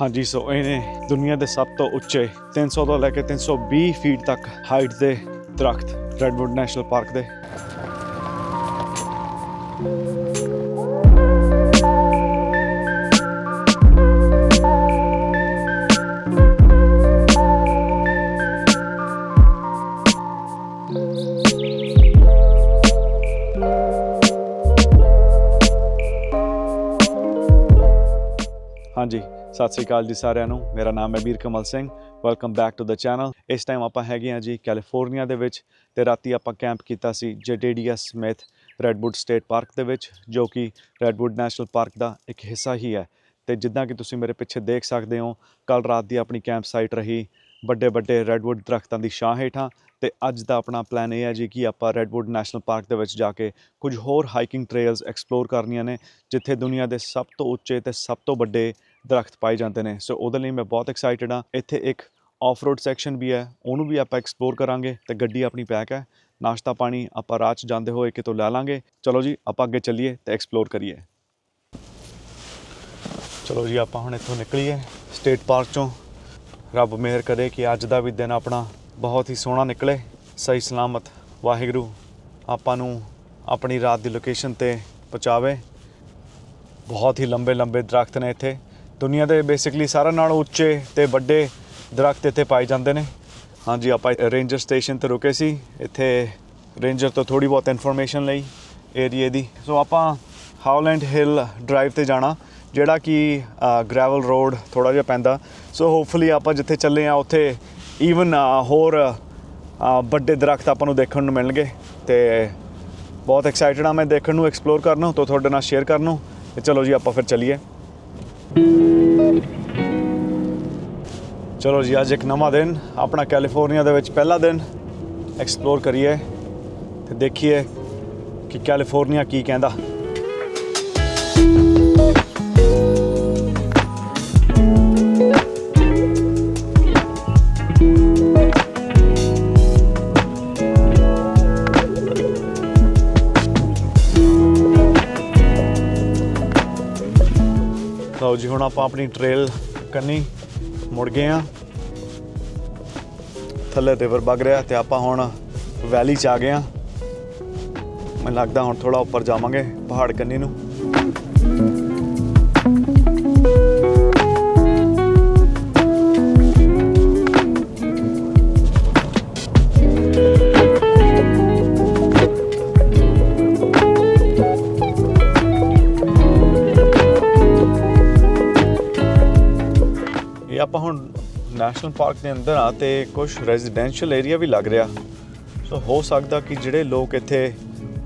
ਹਾਂਜੀ, ਸੋ ਇਹਨੇ ਦੁਨੀਆ ਦੇ ਸਭ ਤੋਂ ਉੱਚੇ 300 ਤੋਂ ਲੈ ਕੇ 320 ਫੀਟ ਤੱਕ ਹਾਈਟ ਦੇ ਦਰਖਤ ਰੈਡਵੁੱਡ ਨੈਸ਼ਨਲ ਪਾਰਕ ਦੇ। ਹਾਂਜੀ। ਸਤਿ ਸ੍ਰੀ ਅਕਾਲ ਜੀ ਸਾਰਿਆਂ ਨੂੰ। ਮੇਰਾ ਨਾਮ ਹੈ Veer Kamal Singh. Welcome back to the channel ਇਸ ਟਾਈਮ ਆਪਾਂ ਹੈਗੇ ਹਾਂ ਜੀ ਕੈਲੀਫੋਰਨੀਆ ਦੇ ਵਿੱਚ ਤੇ ਰਾਤੀ ਆਪਾਂ ਕੈਂਪ ਕੀਤਾ ਸੀ Jedediah Smith Redwood State Park ਦੇ ਵਿੱਚ, ਜੋ ਕਿ ਰੈਡਵੁੱਡ ਨੈਸ਼ਨਲ ਪਾਰਕ ਦਾ ਇੱਕ ਹਿੱਸਾ ਹੀ ਹੈ। ਤੇ ਜਿੱਦਾਂ ਕਿ ਤੁਸੀਂ ਮੇਰੇ ਪਿੱਛੇ ਦੇਖ ਸਕਦੇ ਹੋ ਕੱਲ ਰਾਤ ਦੀ ਆਪਣੀ ਕੈਂਪ ਸਾਈਟ ਰਹੀ ਵੱਡੇ ਵੱਡੇ ਰੈਡਵੁੱਡ ਦਰਖਤਾਂ ਦੀ ਛਾਂ ਹੇਠਾਂ। ਤੇ ਅੱਜ ਦਾ ਆਪਣਾ ਪਲਾਨ ਇਹ ਹੈ ਜੀ ਕਿ ਆਪਾਂ ਰੈਡਵੁੱਡ ਨੈਸ਼ਨਲ ਪਾਰਕ ਦੇ ਵਿੱਚ ਜਾ ਕੇ ਕੁਝ ਹੋਰ ਹਾਈਕਿੰਗ ਟ੍ਰੇਲਸ ਐਕਸਪਲੋਰ ਕਰਨੀਆਂ ਨੇ, ਜਿੱਥੇ ਦੁਨੀਆ ਦੇ ਸਭ ਤੋਂ ਉੱਚੇ ਤੇ ਸਭ ਤੋਂ ਵੱਡੇ ਦਰਖਤ ਪਾਏ ਜਾਂਦੇ ਨੇ। ਸੋ ਉਹਦੇ ਲਈ ਮੈਂ ਬਹੁਤ ਐਕਸਾਈਟਡ ਹਾਂ। ਇੱਥੇ ਇੱਕ ਆਫ ਰੋਡ ਸੈਕਸ਼ਨ ਵੀ ਹੈ। ਉਹਨੂੰ ਵੀ ਆਪਾਂ ਐਕਸਪਲੋਰ ਕਰਾਂਗੇ ਤੇ ਗੱਡੀ ਆਪਣੀ ਪੈਕ ਹੈ। ਨਾਸ਼ਤਾ ਪਾਣੀ ਆਪਾਂ ਰਾਹ 'ਚ ਜਾਂਦੇ ਹੋਏ ਕਿਤੋਂ ਲੈ ਲਾਂਗੇ। ਚਲੋ ਜੀ, ਆਪਾਂ ਅੱਗੇ ਚੱਲੀਏ ਤੇ ਐਕਸਪਲੋਰ ਕਰੀਏ। ਚਲੋ ਜੀ, ਆਪਾਂ ਹੁਣ ਇੱਥੋਂ ਨਿਕਲੀਏ ਸਟੇਟ ਪਾਰਕ ਚੋਂ। ਰੱਬ ਮਿਹਰ ਕਰੇ ਕਿ ਅੱਜ ਦਾ ਵੀ ਦਿਨ ਆਪਣਾ ਬਹੁਤ ਹੀ ਸੋਹਣਾ ਨਿਕਲੇ। ਸਹੀ ਸਲਾਮਤ ਵਾਹਿਗੁਰੂ ਆਪਾਂ ਨੂੰ ਆਪਣੀ ਰਾਤ ਦੀ ਲੋਕੇਸ਼ਨ ਤੇ ਪਹੁੰਚਾਵੇ। ਬਹੁਤ ਹੀ ਲੰਬੇ ਲੰਬੇ ਦਰਖਤ ਨੇ ਇੱਥੇ। ਦੁਨੀਆ ਦੇ ਬੇਸਿਕਲੀ ਸਾਰਿਆਂ ਨਾਲੋਂ ਉੱਚੇ ਤੇ ਵੱਡੇ ਦਰਖਤ ਇੱਥੇ ਪਾਏ ਜਾਂਦੇ ਨੇ। ਹਾਂਜੀ, ਆਪਾਂ ਰੇਂਜਰ ਸਟੇਸ਼ਨ ਤੇ ਰੁਕੇ ਸੀ। ਇੱਥੇ ਰੇਂਜਰ ਤੋਂ ਥੋੜੀ ਬਹੁਤ ਇਨਫੋਰਮੇਸ਼ਨ ਲਈ ਏਰੀਏ ਦੀ। ਸੋ ਆਪਾਂ ਹਾਉਲੈਂਡ ਹਿੱਲ ਡਰਾਈਵ ਤੇ ਜਾਣਾ, ਜਿਹੜਾ ਕਿ ਗ੍ਰੈਵਲ ਰੋਡ ਥੋੜਾ ਜਿਹਾ ਪੈਂਦਾ। ਸੋ ਹੋਪਫੁਲੀ ਆਪਾਂ ਜਿੱਥੇ ਚੱਲੇ ਆ ਉੱਥੇ ਈਵਨ ਹੋਰ ਵੱਡੇ ਦਰਖਤ ਆਪਾਂ ਨੂੰ ਦੇਖਣ ਨੂੰ ਮਿਲਣਗੇ। ਤੇ ਬਹੁਤ ਐਕਸਾਈਟਡ ਆ ਮੈਂ ਦੇਖਣ ਨੂੰ ਐਕਸਪਲੋਰ ਕਰਨ ਨੂੰ, ਤੋਂ ਤੁਹਾਡੇ ਨਾਲ ਸ਼ੇਅਰ ਕਰਨ ਨੂੰ। ਤੇ ਚਲੋ ਜੀ, ਆਪਾਂ ਫਿਰ ਚੱਲੀਏ। ਚਲੋ ਜੀ, ਅੱਜ ਇੱਕ ਨਵਾਂ ਦਿਨ, ਆਪਣਾ ਕੈਲੀਫੋਰਨੀਆ ਦੇ ਵਿੱਚ ਪਹਿਲਾ ਦਿਨ ਐਕਸਪਲੋਰ ਕਰੀਏ ਤੇ ਦੇਖੀਏ ਕਿ ਕੈਲੀਫੋਰਨੀਆ ਕੀ ਕਹਿੰਦਾ। ਲਓ ਜੀ, ਹੁਣ ਆਪਾਂ ਆਪਣੀ ਟ੍ਰੇਲ ਕੰਨੀ ਮੁੜ ਗਏ ਆ ਥੱਲੇ ਰਿਵਰ ਵਗ ਰਿਹਾ ਤੇ ਆਪਾਂ ਹੁਣ ਵੈਲੀ ਚ ਆ ਗਏ ਆ ਮੈਨੂੰ ਲੱਗਦਾ ਹੁਣ ਥੋੜਾ ਉੱਪਰ ਜਾਵਾਂਗੇ ਪਹਾੜ ਕੰਨੀ ਨੂੰ। ਨੈਸ਼ਨਲ ਪਾਰਕ ਦੇ ਅੰਦਰ ਆ ਤੇ ਕੁਝ ਰੈਜ਼ੀਡੈਂਸ਼ੀਅਲ ਏਰੀਆ ਵੀ ਲੱਗ ਰਿਹਾ। ਸੋ ਹੋ ਸਕਦਾ ਕਿ ਜਿਹੜੇ ਲੋਕ ਇੱਥੇ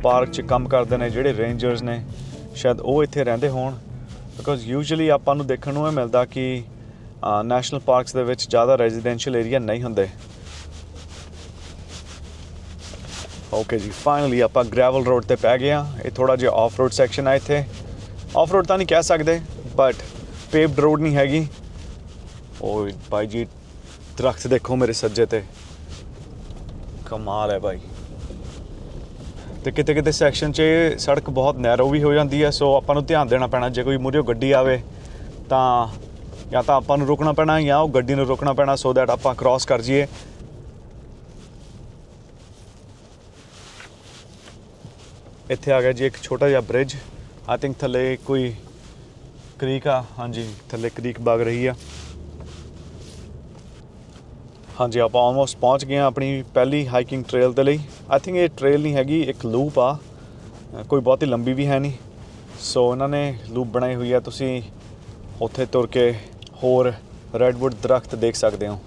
ਪਾਰਕ 'ਚ ਕੰਮ ਕਰਦੇ ਨੇ, ਜਿਹੜੇ ਰੇਂਜਰਸ ਨੇ, ਸ਼ਾਇਦ ਉਹ ਇੱਥੇ ਰਹਿੰਦੇ ਹੋਣ। ਬਿਕੋਜ਼ ਯੂਜੂਅਲੀ ਆਪਾਂ ਨੂੰ ਦੇਖਣ ਨੂੰ ਇਹ ਮਿਲਦਾ ਕਿ ਨੈਸ਼ਨਲ ਪਾਰਕਸ ਦੇ ਵਿੱਚ ਜ਼ਿਆਦਾ ਰੈਜ਼ੀਡੈਂਸ਼ੀਅਲ ਏਰੀਆ ਨਹੀਂ ਹੁੰਦੇ। ਓਕੇ ਜੀ ਫਾਈਨਲੀ ਆਪਾਂ ਗ੍ਰੈਵਲ ਰੋਡ ਤੇ ਪੈ ਗਏ ਆ ਇਹ ਥੋੜਾ ਜਿਹਾ ਆਫ ਰੋਡ ਸੈਕਸ਼ਨ ਆ ਇੱਥੇ। ਆਫ ਰੋਡ ਤਾਂ ਨਹੀਂ ਕਹਿ ਸਕਦੇ ਬਟ ਪੇਵਡ ਰੋਡ ਨਹੀਂ ਹੈਗੀ। ਓਏ ਭਾਈ ਜੀ, ਦਰਖਤ ਦੇਖੋ ਮੇਰੇ ਸੱਜੇ ਤੇ। ਕਮਾਲ ਹੈ ਭਾਈ ਤੇ ਕਿਤੇ ਕਿਤੇ ਸੈਕਸ਼ਨ 'ਚ ਸੜਕ ਬਹੁਤ ਨੈਰੋ ਵੀ ਹੋ ਜਾਂਦੀ ਹੈ ਸੋ ਆਪਾਂ ਨੂੰ ਧਿਆਨ ਦੇਣਾ ਪੈਣਾ, ਜੇ ਕੋਈ ਮੂਹਰੇ ਗੱਡੀ ਆਵੇ, ਤਾਂ ਜਾਂ ਤਾਂ ਆਪਾਂ ਨੂੰ ਰੁਕਣਾ ਪੈਣਾ, ਜਾਂ ਉਹ ਗੱਡੀ ਨੂੰ ਰੁਕਣਾ ਪੈਣਾ ਸੋ ਦੈਟ ਆਪਾਂ ਕ੍ਰਾਸ ਕਰ ਜਾਈਏ। ਇੱਥੇ ਆ ਗਿਆ ਜੀ ਇੱਕ ਛੋਟਾ ਜਿਹਾ ਬ੍ਰਿਜ ਆਈ ਥਿੰਕ ਥੱਲੇ ਕੋਈ ਕ੍ਰੀਕ ਆ। ਹਾਂਜੀ, ਥੱਲੇ ਕ੍ਰੀਕ ਵਗ ਰਹੀ ਆ। ਹਾਂਜੀ, ਆਪਾਂ ਆਲਮੋਸਟ ਪਹੁੰਚ ਗਏ ਹਾਂ ਆਪਣੀ ਪਹਿਲੀ ਹਾਈਕਿੰਗ ਟ੍ਰੇਲ ਦੇ ਲਈ। ਆਈ ਥਿੰਕ ਇਹ ਟ੍ਰੇਲ ਨਹੀਂ ਹੈਗੀ, ਇੱਕ ਲੂਪ ਆ। ਕੋਈ ਬਹੁਤੀ ਲੰਬੀ ਵੀ ਹੈ ਨਹੀਂ। ਸੋ ਇਹਨਾਂ ਨੇ ਲੂਪ ਬਣਾਈ ਹੋਈ ਆ ਤੁਸੀਂ ਉੱਥੇ ਤੁਰ ਕੇ ਹੋਰ ਰੈਡਵੁੱਡ ਦਰਖਤ ਦੇਖ ਸਕਦੇ ਹੋ।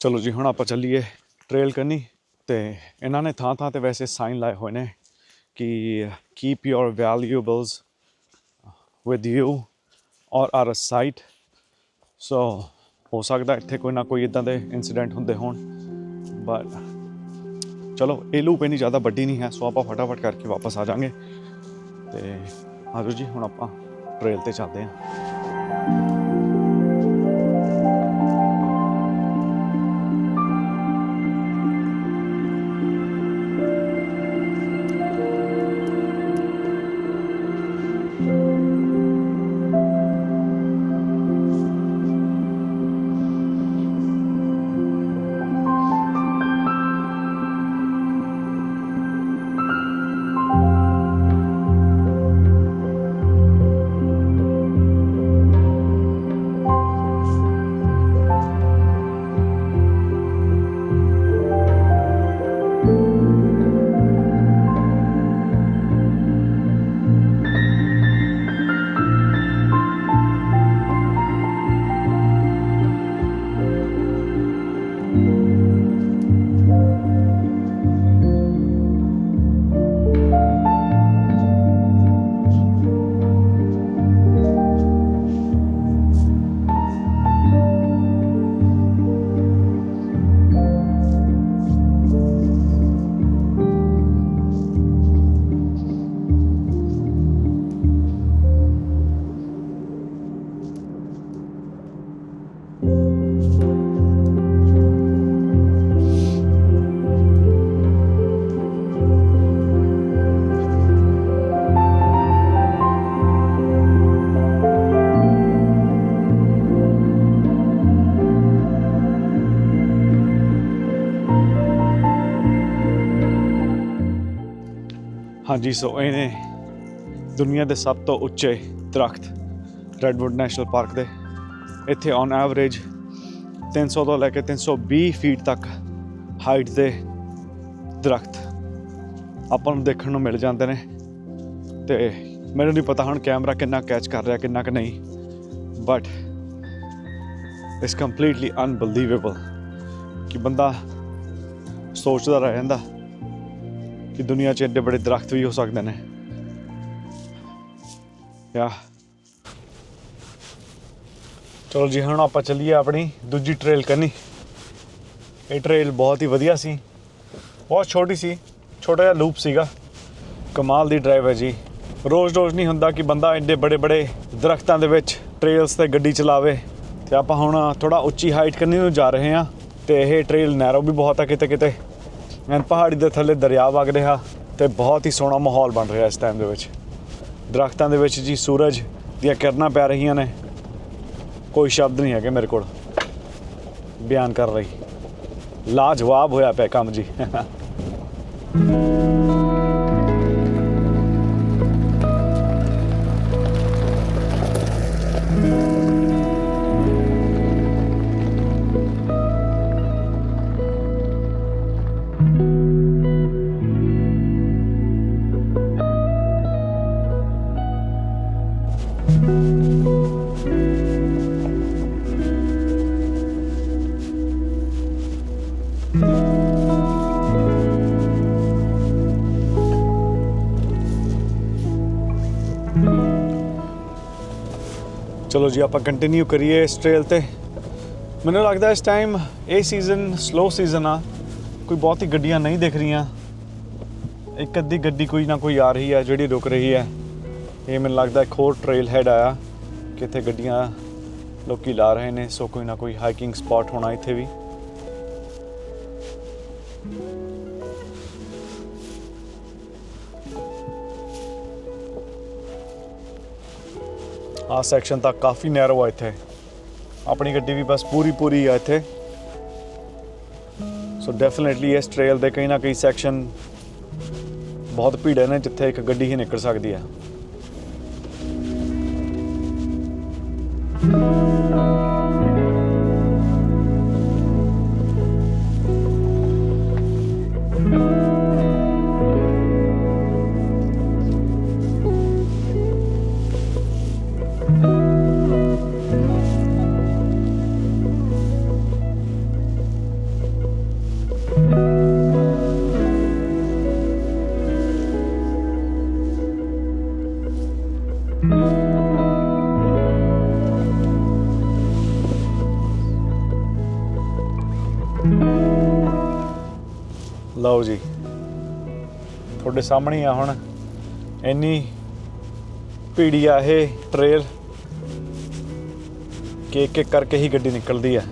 ਚਲੋ ਜੀ, ਹੁਣ ਆਪਾਂ ਚੱਲੀਏ ਟ੍ਰੇਲ ਕਰਨੀ ਤੇ ਇਹਨਾਂ ਨੇ ਥਾਂ ਥਾਂ ਤੇ ਵੈਸੇ ਸਾਈਨ ਲਾਏ ਹੋਏ ਨੇ ਕਿ keep your valuables with you or are a sight so ਹੋ ਸਕਦਾ ਇੱਥੇ ਕੋਈ ਨਾ ਕੋਈ ਇਦਾਂ ਦੇ ਇਨਸੀਡੈਂਟ ਹੁੰਦੇ ਹੋਣ। ਬਟ ਚਲੋ, ਇਹ ਲੂਪ ਇੰਨੀ ਜ਼ਿਆਦਾ ਵੱਡੀ ਨਹੀਂ ਹੈ ਸੋ ਆਪਾਂ ਫਟਾਫਟ ਕਰਕੇ ਵਾਪਸ ਆ ਜਾਾਂਗੇ। ਤੇ ਆਜੋ ਜੀ, ਹੁਣ ਆਪਾਂ ਟ੍ਰੇਲ ਤੇ ਚੱਲਦੇ ਹਾਂ। ਹਾਂਜੀ, ਸੋ ਇਹ ਨੇ ਦੁਨੀਆ ਦੇ ਸਭ ਤੋਂ ਉੱਚੇ ਦਰਖਤ ਰੈਡਵੁੱਡ ਨੈਸ਼ਨਲ ਪਾਰਕ ਦੇ। ਇੱਥੇ ਔਨ ਐਵਰੇਜ 300 ਤੋਂ ਲੈ ਕੇ 320 ਫੀਟ ਤੱਕ ਹਾਈਟ ਦੇ ਦਰਖਤ ਆਪਾਂ ਨੂੰ ਦੇਖਣ ਨੂੰ ਮਿਲ ਜਾਂਦੇ ਨੇ। ਤੇ ਮੈਨੂੰ ਨਹੀਂ ਪਤਾ ਹੁਣ ਕੈਮਰਾ ਕਿੰਨਾ ਕੈਚ ਕਰ ਰਿਹਾ, ਕਿੰਨਾ ਕਿ ਨਹੀਂ ਬਟ ਇਟਸ ਕੰਪਲੀਟਲੀ ਅਨਬਲੀਵੇਬਲ ਕਿ ਬੰਦਾ ਸੋਚਦਾ ਰਹਿ ਜਾਂਦਾ। ਕਿ ਦੁਨੀਆ 'ਚ ਐਡੇ ਬੜੇ ਦਰਖਤ ਵੀ ਹੋ ਸਕਦੇ ਨੇ। ਯਾ। ਚਲੋ ਜੀ, ਹੁਣ ਆਪਾਂ ਚੱਲੀਏ ਆਪਣੀ ਦੂਜੀ ਟ੍ਰੇਲ ਕਰਨੀ ਇਹ ਟ੍ਰੇਲ ਬਹੁਤ ਹੀ ਵਧੀਆ ਸੀ। ਬਹੁਤ ਛੋਟੀ ਸੀ। ਛੋਟਾ ਜਿਹਾ ਲੂਪ ਸੀਗਾ। ਕਮਾਲ ਦੀ ਡਰਾਈਵ ਹੈ ਜੀ। ਰੋਜ਼ ਰੋਜ਼ ਨਹੀਂ ਹੁੰਦਾ ਕਿ ਬੰਦਾ ਐਡੇ ਬੜੇ ਬੜੇ ਦਰਖਤਾਂ ਦੇ ਵਿੱਚ ਟ੍ਰੇਲਸ ਤੇ ਗੱਡੀ ਚਲਾਵੇ। ਤੇ ਆਪਾਂ ਹੁਣ ਥੋੜਾ ਉੱਚੀ ਹਾਈਟ ਕਰਨੀ ਨੂੰ ਜਾ ਰਹੇ ਹਾਂ। ਤੇ ਇਹ ਟ੍ਰੇਲ ਨੈਰੋ ਵੀ ਬਹੁਤ ਆ ਕਿਤੇ ਕਿਤੇ ਐਨ ਪਹਾੜੀ ਦੇ ਥੱਲੇ ਦਰਿਆ ਵਗ ਰਿਹਾ ਤੇ ਬਹੁਤ ਹੀ ਸੋਹਣਾ ਮਾਹੌਲ ਬਣ ਰਿਹਾ ਇਸ ਟਾਈਮ ਦੇ ਵਿੱਚ। ਦਰਖਤਾਂ ਦੇ ਵਿੱਚ ਜੀ ਸੂਰਜ ਦੀਆਂ ਕਿਰਨਾਂ ਪੈ ਰਹੀਆਂ ਨੇ। ਕੋਈ ਸ਼ਬਦ ਨਹੀਂ ਹੈਗੇ ਮੇਰੇ ਕੋਲ। ਬਿਆਨ ਕਰ ਰਹੀ। ਲਾਜਵਾਬ ਹੋਇਆ ਪਿਆ ਕੰਮ ਜੀ। ਚਲੋ ਜੀ, ਆਪਾਂ ਕੰਟੀਨਿਊ ਕਰੀਏ ਇਸ ਟ੍ਰੇਲ ਤੇ। ਮੈਨੂੰ ਲੱਗਦਾ ਇਸ ਟਾਈਮ ਇਹ ਸੀਜ਼ਨ ਸਲੋ ਸੀਜ਼ਨ ਆ। ਕੋਈ ਬਹੁਤੀ ਗੱਡੀਆਂ ਨਹੀਂ ਦਿਖ ਰਹੀਆਂ। ਇੱਕ ਅੱਧੀ ਗੱਡੀ ਕੋਈ ਨਾ ਕੋਈ ਆ ਰਹੀ ਹੈ ਜਿਹੜੀ ਰੁਕ ਰਹੀ ਹੈ ਇਹ ਮੈਨੂੰ ਲੱਗਦਾ ਇੱਕ ਹੋਰ ਟ੍ਰੇਲ ਹੈਡ ਆਇਆ ਕਿਤੇ ਗੱਡੀਆਂ ਲੋਕੀ ਲਾ ਰਹੇ ਨੇ, ਸੋ ਕੋਈ ਨਾ ਕੋਈ ਹਾਈਕਿੰਗ ਸਪੌਟ ਹੋਣਾ ਇੱਥੇ ਵੀ। ਆ ਸੈਕਸ਼ਨ ਤਾਂ ਕਾਫੀ ਨੈਰੋ ਆ ਇੱਥੇ। ਆਪਣੀ ਗੱਡੀ ਵੀ ਬਸ ਪੂਰੀ ਪੂਰੀ ਆ ਇੱਥੇ। ਸੋ ਡੈਫੀਨਿਟਲੀ ਇਸ ਟ੍ਰੇਲ ਦੇ ਕਈ ਨਾ ਕਈ ਸੈਕਸ਼ਨ ਬਹੁਤ ਭੀੜੇ ਨੇ, ਜਿੱਥੇ ਇੱਕ ਗੱਡੀ ਹੀ ਨਿਕਲ ਸਕਦੀ ਹੈ ਲਓ ਜੀ। ਤੁਹਾਡੇ ਸਾਹਮਣੇ ਆ ਹੁਣ ਇੰਨੀ ਭੀੜੀ ਆ, ਇਹ ਟ੍ਰੇਲ ਕਿ ਇੱਕ ਇੱਕ ਕਰਕੇ ਹੀ ਗੱਡੀ ਨਿਕਲਦੀ ਆ।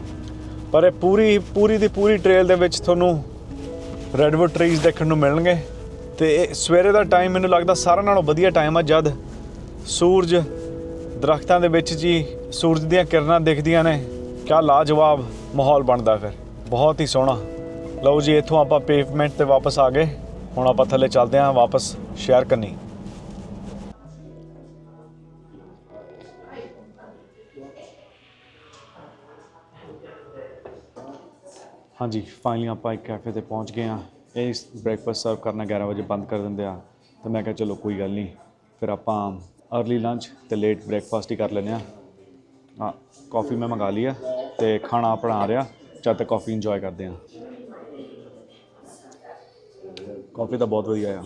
ਪਰ ਇਹ ਪੂਰੀ ਪੂਰੀ ਦੀ ਪੂਰੀ ਟ੍ਰੇਲ ਦੇ ਵਿੱਚ ਤੁਹਾਨੂੰ ਰੈਡਵੁੱਡ ਟਰੀਜ਼ ਦੇਖਣ ਨੂੰ ਮਿਲਣਗੇ ਤੇ ਇਹ ਸਵੇਰੇ ਦਾ ਟਾਈਮ ਮੈਨੂੰ ਲੱਗਦਾ ਸਾਰਿਆਂ ਨਾਲੋਂ ਵਧੀਆ ਟਾਈਮ ਆ, ਜਦ ਸੂਰਜ ਦਰਖਤਾਂ ਦੇ ਵਿੱਚ ਜੀ ਸੂਰਜ ਦੀਆਂ ਕਿਰਨਾਂ ਦਿਖਦੀਆਂ ਨੇ। ਕਿਆ ਲਾਜਵਾਬ ਮਾਹੌਲ ਬਣਦਾ ਫਿਰ। ਬਹੁਤ ਹੀ ਸੋਹਣਾ। ਲਓ ਜੀ, ਇੱਥੋਂ ਆਪਾਂ ਪੇਵਮੈਂਟ ਤੇ ਵਾਪਸ ਆ ਗਏ। ਹੁਣ ਆਪਾਂ ਥੱਲੇ ਚੱਲਦੇ ਹਾਂ, ਵਾਪਸ ਸ਼ੇਅਰ ਕਰਨੀ ਹਾਂਜੀ ਫਾਈਨਲੀ ਆਪਾਂ ਇੱਕ ਕੈਫੇ ਤੇ ਪਹੁੰਚ ਗਏ ਆ ਇਹ ਬ੍ਰੇਕਫਾਸਟ ਸਰਵ ਕਰਨਾ 11 ਵਜੇ ਬੰਦ ਕਰ ਦਿੰਦੇ ਆ। ਤੇ ਮੈਂ ਕਿਹਾ ਚਲੋ ਕੋਈ ਗੱਲ ਨਹੀਂ। ਫਿਰ ਆਪਾਂ अर्ਲੀ ਲੰਚ ਤੇ ਲੇਟ ਬ੍ਰੇਕਫਾਸਟ ਹੀ ਕਰ ਲੈਂਦੇ ਆ ਹਾਂ ਕਾਫੀ ਮੈਂ ਮੰਗਾ ਲਈ ਆ ਤੇ ਖਾਣਾ ਆਪਣਾ ਆ ਰਿਹਾ। ਜਦ ਤੱਕ ਕਾਫੀ ਇੰਜੋਏ ਕਰਦੇ ਆ ਕਾਫੀ ਤਾਂ ਬਹੁਤ ਵਧੀਆ ਆ।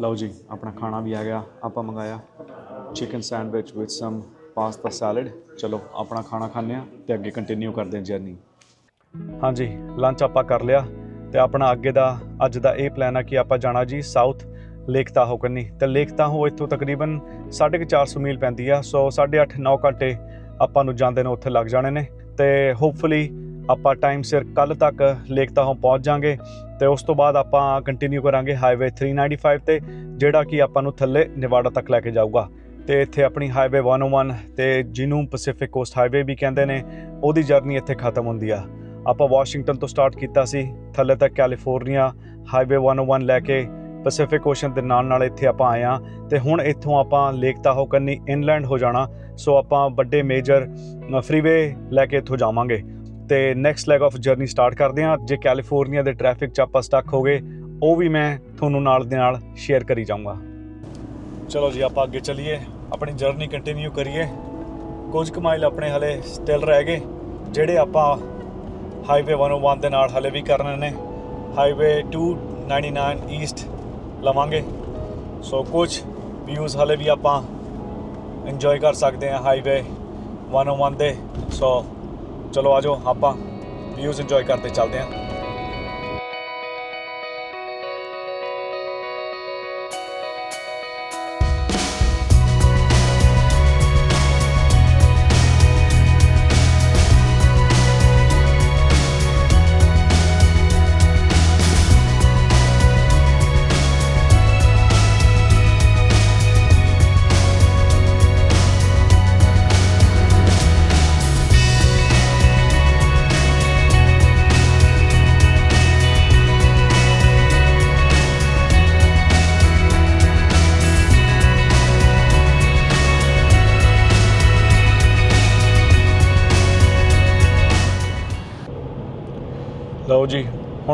ਲਓ ਜੀ, ਆਪਣਾ ਖਾਣਾ ਵੀ ਆ ਗਿਆ, ਆਪਾਂ ਮੰਗਾਇਆ chicken sandwich with some pasta salad ਚਲੋ, ਆਪਣਾ ਖਾਣਾ ਖਾਂਦੇ ਆ ਤੇ ਅੱਗੇ ਕੰਟੀਨਿਊ ਕਰਦੇ ਹਾਂ ਜਰਨੀ ਹਾਂਜੀ ਲੰਚ ਆਪਾਂ ਕਰ ਲਿਆ ਤੇ ਆਪਣਾ ਅੱਗੇ ਦਾ, ਅੱਜ ਦਾ ਇਹ ਪਲਾਨ ਆ ਕਿ ਆਪਾਂ ਜਾਣਾ ਜੀ ਸਾਊਥ ਲੇਕ ਤਾਹੋ ਕੰਨੀ। ਤੇ ਲੇਕ ਤਾਹੋ ਇੱਥੋਂ ਤਕਰੀਬਨ 450 ਮੀਲ ਪੈਂਦੀ ਆ, ਸੋ 8.5 9 ਘੰਟੇ ਆਪਾਂ ਨੂੰ ਜਾਂਦੇ ਨੇ, ਉੱਥੇ ਲੱਗ ਜਾਣੇ ਨੇ। ਤੇ ਹੋਪਫੁਲੀ ਆਪਾਂ ਟਾਈਮ ਸਿਰ ਕੱਲ ਤੱਕ ਲੇਕ ਤਾਹੋ ਪਹੁੰਚ ਜਾਾਂਗੇ ਤੇ ਉਸ ਤੋਂ ਬਾਅਦ ਆਪਾਂ ਕੰਟੀਨਿਊ ਕਰਾਂਗੇ ਹਾਈਵੇ 395 ਤੇ, ਜਿਹੜਾ ਕਿ ਆਪਾਂ ਨੂੰ ਥੱਲੇ ਨਿਵਾੜਾ ਤੱਕ ਲੈ ਕੇ ਜਾਊਗਾ। ਤੇ ਇੱਥੇ ਆਪਣੀ ਹਾਈਵੇ 101 ਤੇ ਜਿਹਨੂੰ ਪੈਸੀਫਿਕ ਕੋਸਟ ਹਾਈਵੇ ਵੀ ਕਹਿੰਦੇ ਨੇ, ਉਹਦੀ ਜਰਨੀ ਇੱਥੇ ਖਤਮ ਹੁੰਦੀ ਆ। ਆਪਾਂ ਵਾਸ਼ਿੰਗਟਨ ਤੋਂ ਸਟਾਰਟ ਕੀਤਾ ਸੀ, ਥੱਲੇ ਤੱਕ ਕੈਲੀਫੋਰਨੀਆ ਹਾਈਵੇ 101 ਲੈ ਕੇ ਪੈਸੀਫਿਕ ਓਸ਼ਨ ਦੇ ਨਾਲ ਨਾਲ ਇੱਥੇ ਆਪਾਂ ਆਏ ਆ ਤੇ ਹੁਣ ਇੱਥੋਂ ਆਪਾਂ ਲੇਕ ਤਾਹੋ ਕੰਨੀ ਇਨਲੈਂਡ ਹੋ ਜਾਣਾ, ਸੋ ਆਪਾਂ ਵੱਡੇ ਮੇਜਰ ਫਰੀਵੇ ਲੈ ਕੇ ਇੱਥੋਂ ਜਾਵਾਂਗੇ। ਤੇ next leg of journey start ਕਰਦੇ ਹਾਂ। ਜੇ ਕੈਲੀਫੋਰਨੀਆ ਦੇ ਟ੍ਰੈਫਿਕ 'ਚ ਆਪਾਂ ਸਟਕ ਹੋ ਗਏ, ਉਹ ਵੀ ਮੈਂ ਤੁਹਾਨੂੰ ਨਾਲ ਦੇ ਨਾਲ ਸ਼ੇਅਰ ਕਰੀ ਜਾਊਂਗਾ। ਚਲੋ ਜੀ, ਆਪਾਂ ਅੱਗੇ ਚੱਲੀਏ। ਆਪਣੀ ਜਰਨੀ ਕੰਟੀਨਿਊ ਕਰੀਏ। ਕੁਝ ਕੁ ਮਾਈਲ ਆਪਣੇ ਹਲੇ ਸਟਿਲ ਰਹਿ ਗਏ, ਜਿਹੜੇ ਆਪਾਂ ਹਾਈਵੇ 101 ਦੇ ਨਾਲ ਹਲੇ ਵੀ ਕਰਨੇ ਨੇ। ਹਾਈਵੇ 299 ਈਸਟ ਲਵਾਂਗੇ। ਸੋ ਕੁਝ ਵਿਊਜ਼ ਹਲੇ ਵੀ ਆਪਾਂ ਇੰਜੋਏ ਕਰ ਸਕਦੇ ਹਾਂ ਹਾਈਵੇ 101 ਦੇ। ਸੋ ਚਲੋ ਆਜੋ ਆਪਾਂ ਵਿਊਜ਼ ਇੰਜੋਏ ਕਰਦੇ ਚੱਲਦੇ ਹਾਂ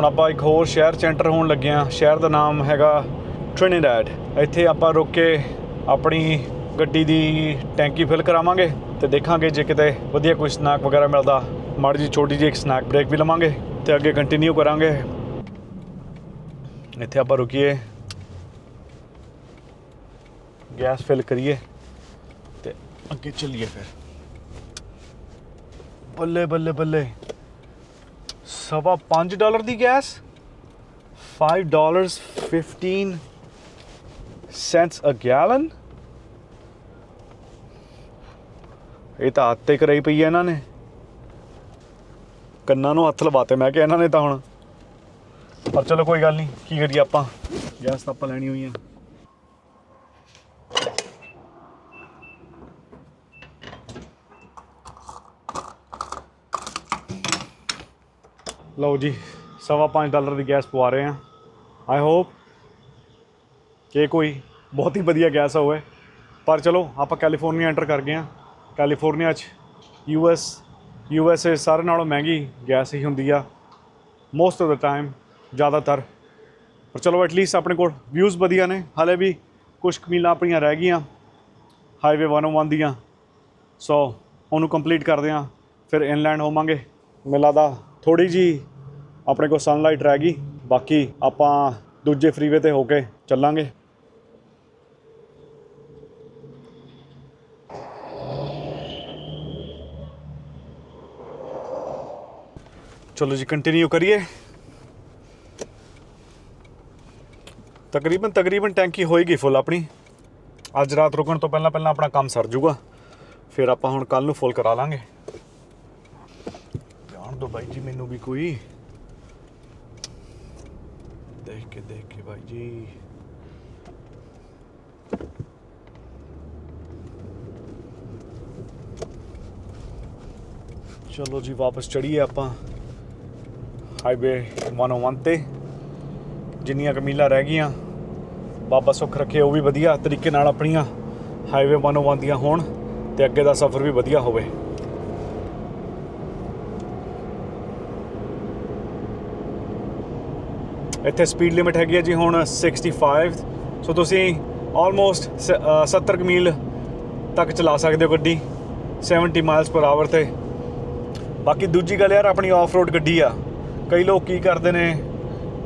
ਹੁਣ ਆਪਾਂ ਇੱਕ ਹੋਰ ਸ਼ਹਿਰ ਚ ਐਂਟਰ ਹੋਣ ਲੱਗੇ ਆ ਸ਼ਹਿਰ ਦਾ ਨਾਮ ਹੈਗਾ ਟ੍ਰਿਨੀਡੈਡ ਇੱਥੇ ਆਪਾਂ ਰੁਕ ਕੇ ਆਪਣੀ ਗੱਡੀ ਦੀ ਟੈਂਕੀ ਫਿਲ ਕਰਾਵਾਂਗੇ ਤੇ ਦੇਖਾਂਗੇ ਜੇ ਕਿਤੇ ਵਧੀਆ ਕੋਈ ਸਨੈਕ ਵਗੈਰਾ ਮਿਲਦਾ। ਮਾੜੀ ਜੀ ਛੋਟੀ ਜਿਹੀ ਇੱਕ ਸਨੈਕ ਬ੍ਰੇਕ ਵੀ ਲਵਾਂਗੇ ਤੇ ਅੱਗੇ ਕੰਟੀਨਿਊ ਕਰਾਂਗੇ। ਇੱਥੇ ਆਪਾਂ ਰੁਕੀਏ। ਗੈਸ ਫਿਲ ਕਰੀਏ ਤੇ ਅੱਗੇ ਚੱਲੀਏ ਫਿਰ। ਬੱਲੇ ਬੱਲੇ ਬੱਲੇ। ਸਵਾ 5 dollar the gas 5 dollars 15 cents a gallon ਇਹ ਤਾਂ ਹੱਥ ਤੇ ਕਰਾਈ ਪਈ ਹੈ ਇਹਨਾਂ ਨੇ। ਕੰਨਾਂ ਨੂੰ ਹੱਥ ਲਵਾਤੇ ਮੈਂ ਕਿ ਇਹਨਾਂ ਨੇ ਤਾਂ ਹੁਣ। ਪਰ ਚਲੋ ਕੋਈ ਗੱਲ ਨਹੀਂ, ਕੀ ਕਰੀਏ ਆਪਾਂ? ਗੈਸ ਤਾਂ ਆਪਾਂ ਲੈਣੀ ਹੋਈ ਆ। ਲਓ ਜੀ, ਸਵਾ 5 ਡਾਲਰ ਦੀ ਗੈਸ ਪਵਾ ਰਹੇ ਆ ਆਈ ਹੋਪ ਕਿ ਕੋਈ ਬਹੁਤ ਹੀ ਵਧੀਆ ਗੈਸ ਹੋਵੇ। ਪਰ ਚਲੋ, ਆਪਾਂ ਕੈਲੀਫੋਰਨੀਆ ਐਂਟਰ ਕਰ ਗਏ ਆ ਕੈਲੀਫੋਰਨੀਆ 'ਚ U S U S A ਸਾਰੇ ਨਾਲੋਂ ਮਹਿੰਗੀ ਗੈਸ ਹੀ ਹੁੰਦੀ ਆ। ਮੋਸਟ ਆਫ ਦਾ ਟਾਈਮ ਜ਼ਿਆਦਾਤਰ। ਪਰ ਚਲੋ ਐਟਲੀਸਟ ਆਪਣੇ ਕੋਲ ਵਿਊਜ਼ ਵਧੀਆ ਨੇ। ਹਾਲੇ ਵੀ ਕੁਝ ਕਮੀਲਾਂ ਆਪਣੀਆਂ ਰਹਿ ਗਈਆਂ। ਹਾਈਵੇ 101 ਦੀਆਂ। ਸੋ ਉਹਨੂੰ ਕੰਪਲੀਟ ਕਰਦੇ ਆ ਫਿਰ ਇਨਲੈਂਡ ਹੋਵਾਂਗੇ। ਮੈਨੂੰ ਦਾ ਥੋੜੀ ਜੀ ਆਪਣੇ ਕੋਲ ਸਨਲਾਈਟ ਰਹਿ ਗਈ। ਬਾਕੀ ਆਪਾਂ ਦੂਜੇ ਫਰੀਵੇ ਤੇ ਹੋ ਕੇ ਚੱਲਾਂਗੇ। ਚਲੋ ਜੀ ਕੰਟੀਨਿਊ ਕਰੀਏ। ਤਕਰੀਬਨ ਤਕਰੀਬਨ ਟੈਂਕੀ ਹੋਏਗੀ ਫੁੱਲ ਆਪਣੀ। ਅੱਜ ਰਾਤ ਰੁਕਣ ਤੋਂ ਪਹਿਲਾਂ ਪਹਿਲਾਂ ਆਪਣਾ ਕੰਮ ਸਰ ਜਾਊਗਾ ਫਿਰ ਆਪਾਂ ਹੁਣ ਕੱਲ ਨੂੰ ਫੁੱਲ ਕਰਾ ਲਾਂਗੇ। ਜਾਣ ਬਾਈ ਜੀ, ਮੈਨੂੰ ਵੀ ਕੋਈ। ਦੇਖ ਕੇ ਦੇਖ ਕੇ ਬਾਈ ਜੀ। ਚਲੋ ਜੀ, ਵਾਪਸ ਚੜੀਏ ਆਪਾਂ। ਹਾਈਵੇ 101 ਤੇ। ਜਿੰਨੀਆਂ ਕਮੀਲਾਂ ਰਹਿ ਗਈਆਂ, ਬਾਬਾ ਸੁੱਖ ਰੱਖੇ, ਉਹ ਵੀ ਵਧੀਆ ਤਰੀਕੇ ਨਾਲ ਆਪਣੀਆਂ। ਹਾਈਵੇ 101 ਦੀਆਂ ਹੋਣ ਤੇ ਅੱਗੇ ਦਾ ਸਫ਼ਰ ਵੀ ਵਧੀਆ ਹੋਵੇ। ਇੱਥੇ ਸਪੀਡ ਲਿਮਿਟ ਹੈਗੀ ਹੈ ਜੀ ਹੁਣ 65 ਸੋ ਤੁਸੀਂ ਆਲਮੋਸਟ 70 ਕੁ ਮੀਲ ਤੱਕ ਚਲਾ ਸਕਦੇ ਹੋ ਗੱਡੀ 70 ਮਾਈਲਸ ਪਰ ਆਵਰ ਤੇ। ਬਾਕੀ ਦੂਜੀ ਗੱਲ ਯਾਰ, ਆਪਣੀ ਆਫ ਰੋਡ ਗੱਡੀ ਆ। ਕਈ ਲੋਕ ਕੀ ਕਰਦੇ ਨੇ,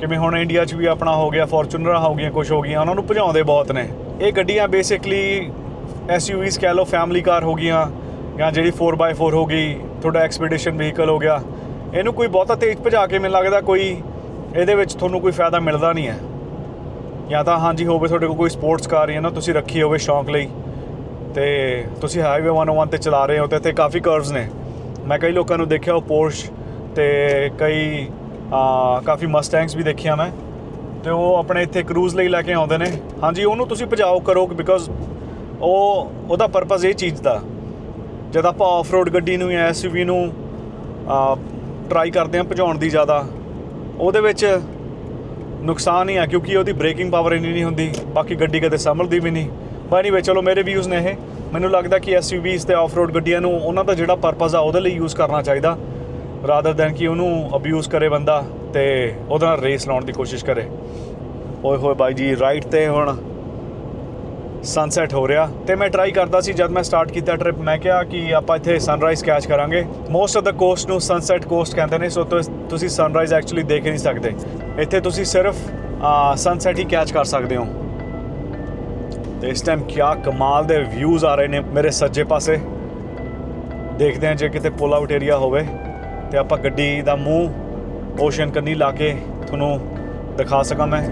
ਕਿਵੇਂ ਹੁਣ ਇੰਡੀਆ 'ਚ ਵੀ ਆਪਣਾ ਹੋ ਗਿਆ ਫੋਰਚੂਨਰਾਂ ਹੋ ਗਈਆਂ ਕੁਝ ਹੋ ਗਈਆਂ, ਉਹਨਾਂ ਨੂੰ ਭਜਾਉਂਦੇ ਬਹੁਤ ਨੇ। ਇਹ ਗੱਡੀਆਂ ਬੇਸਿਕਲੀ ਐਸਯੂਵੀਜ਼ ਕਹਿ ਲਓ ਫੈਮਿਲੀ ਕਾਰ ਹੋ ਗਈਆਂ, ਜਾਂ ਜਿਹੜੀ 4x4 ਹੋ ਗਈ, ਤੁਹਾਡਾ ਐਕਸਪੀਡੀਸ਼ਨ ਵਹੀਕਲ ਹੋ ਗਿਆ। ਇਹਨੂੰ ਕੋਈ ਬਹੁਤਾ ਤੇਜ਼ ਭਜਾ ਕੇ ਮੈਨੂੰ ਲੱਗਦਾ ਕੋਈ ਇਹਦੇ ਵਿੱਚ ਤੁਹਾਨੂੰ ਕੋਈ ਫਾਇਦਾ ਮਿਲਦਾ ਨਹੀਂ ਹੈ। ਜਾਂ ਤਾਂ ਹਾਂਜੀ ਹੋਵੇ ਤੁਹਾਡੇ ਕੋਲ ਕੋਈ ਸਪੋਰਟਸ ਕਾਰ ਹੈ ਨਾ ਤੁਸੀਂ ਰੱਖੀ ਹੋਵੇ ਸ਼ੌਂਕ ਲਈ। ਤੇ ਤੁਸੀਂ ਹਾਈਵੇ 101 ਤੇ ਚਲਾ ਰਹੇ ਹੋ ਤੇ ਇੱਥੇ ਕਾਫੀ ਕਰਵਸ ਨੇ। ਮੈਂ ਕਈ ਲੋਕਾਂ ਨੂੰ ਦੇਖਿਆ ਉਹ ਪੋਰਸ਼ ਤੇ ਕਈ ਆ, ਕਾਫੀ ਮਸਟੈਂਗਸ ਵੀ ਦੇਖਿਆ ਮੈਂ। ਤੇ ਉਹ ਆਪਣੇ ਇੱਥੇ ਕਰੂਜ਼ ਲਈ ਲੈ ਕੇ ਆਉਂਦੇ ਨੇ। ਹਾਂਜੀ ਉਹਨੂੰ ਤੁਸੀਂ ਭਜਾਓ ਕਰੋ ਬਿਕੋਜ਼ ਉਹ ਉਹਦਾ ਪਰਪਸ ਇਹ ਚੀਜ਼ ਦਾ। ਜਦ ਆਪਾਂ ਆਫ ਰੋਡ ਗੱਡੀ ਨੂੰ ਜਾਂ ਐਸਯੂਵੀ ਨੂੰ ਟਰਾਈ ਕਰਦੇ ਹਾਂ ਭਜਾਉਣ ਦੀ ਜ਼ਿਆਦਾ ਉਹਦੇ ਵਿੱਚ ਨੁਕਸਾਨ ਹੀ ਆ, ਕਿਉਂਕਿ ਉਹਦੀ ਬ੍ਰੇਕਿੰਗ ਪਾਵਰ ਇੰਨੀ ਨਹੀਂ ਹੁੰਦੀ, ਬਾਕੀ ਗੱਡੀ ਕਦੇ ਸੰਭਲਦੀ ਵੀ ਨਹੀਂ। ਬਾਈ ਨਹੀਂ ਐਨੀਵੇ ਚਲੋ ਮੇਰੇ ਵਿਊਜ਼ ਨੇ ਇਹ। ਮੈਨੂੰ ਲੱਗਦਾ ਕਿ ਐਸਯੂਵੀਜ਼ ਤੇ ਆਫ-ਰੋਡ ਗੱਡੀਆਂ ਨੂੰ ਉਹਨਾਂ ਦਾ ਜਿਹੜਾ ਪਰਪਸ ਆ, ਉਹਦੇ ਲਈ ਯੂਜ਼ ਕਰਨਾ ਚਾਹੀਦਾ ਰਾਦਰ ਦੈਨ ਕਿ ਉਹਨੂੰ ਅਬਿਊਜ਼ ਕਰੇ ਬੰਦਾ ਤੇ ਉਹਦੇ ਨਾਲ ਰੇਸ ਲਾਉਣ ਦੀ ਕੋਸ਼ਿਸ਼ ਕਰੇ। ਓਏ ਹੋਏ ਬਾਈ ਜੀ ਰਾਈਟ ਤੇ ਹੁਣ ਸਨਸੈਟ ਹੋ ਰਿਹਾ ਤੇ ਮੈਂ ਟਰਾਈ ਕਰਦਾ ਸੀ ਜਦ ਮੈਂ ਸਟਾਰਟ ਕੀਤਾ ਟ੍ਰਿਪ ਮੈਂ ਕਿਹਾ ਕਿ ਆਪਾਂ ਇੱਥੇ ਸਨਰਾਈਜ਼ ਕੈਚ ਕਰਾਂਗੇ। ਮੋਸਟ ਆਫ ਦਾ ਕੋਸਟ ਨੂੰ ਸਨਸੈਟ ਕੋਸਟ ਕਹਿੰਦੇ ਨੇ ਸੋ ਤੁਸੀਂ ਸਨਰਾਈਜ਼ ਐਕਚੁਅਲੀ ਦੇਖ ਹੀ ਨਹੀਂ ਸਕਦੇ। ਇੱਥੇ ਤੁਸੀਂ ਸਿਰਫ ਸਨਸੈਟ ਹੀ ਕੈਚ ਕਰ ਸਕਦੇ ਹੋ। ਤੇ ਇਸ ਟਾਈਮ ਕਿਆ ਕਮਾਲ ਦੇ ਵਿਊਜ਼ ਆ ਰਹੇ ਨੇ ਮੇਰੇ ਸੱਜੇ ਪਾਸੇ। ਦੇਖਦੇ ਹਾਂ ਜੇ ਕਿਤੇ ਪੁਲ ਆਊਟ ਏਰੀਆ ਹੋਵੇ ਤੇ ਆਪਾਂ ਗੱਡੀ ਦਾ ਮੂੰਹ ਓਸ਼ਨ ਕੰਨੀ ਲਾ ਕੇ ਤੁਹਾਨੂੰ ਦਿਖਾ ਸਕਾਂ ਮੈਂ।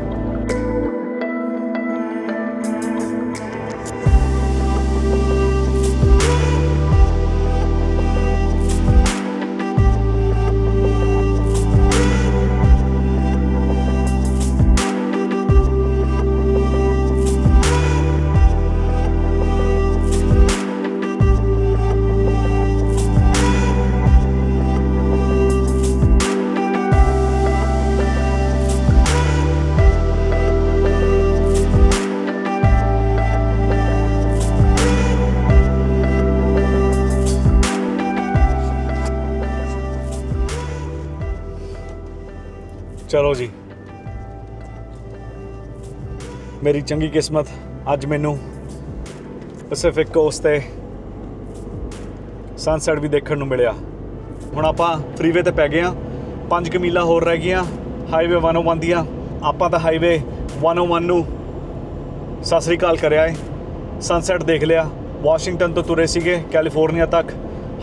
ਚਲੋ ਜੀ। ਮੇਰੀ ਚੰਗੀ ਕਿਸਮਤ ਅੱਜ ਮੈਨੂੰ ਪੈਸੀਫਿਕ ਕੋਸਟ ਤੇ ਸਨਸੈਟ ਵੀ ਦੇਖਣ ਨੂੰ ਮਿਲਿਆ। ਹੁਣ ਆਪਾਂ ਫਰੀਵੇ ਤੇ ਪੈ ਗਏ ਆ 5 ਕਮੀਲਾ ਹੋਰ ਰਹਿ ਗਈਆਂ। ਹਾਈਵੇ 101 ਦੀਆਂ। ਆਪਾਂ ਤਾਂ ਹਾਈਵੇ 101 ਨੂੰ ਸਤਿ ਸ੍ਰੀ ਅਕਾਲ ਕਰਿਆ ਏ। ਸਨਸੈਟ ਦੇਖ ਲਿਆ। ਵਾਸ਼ਿੰਗਟਨ ਤੋਂ ਤੁਰੇ ਸੀਗੇ, ਕੈਲੀਫੋਰਨੀਆ ਤੱਕ।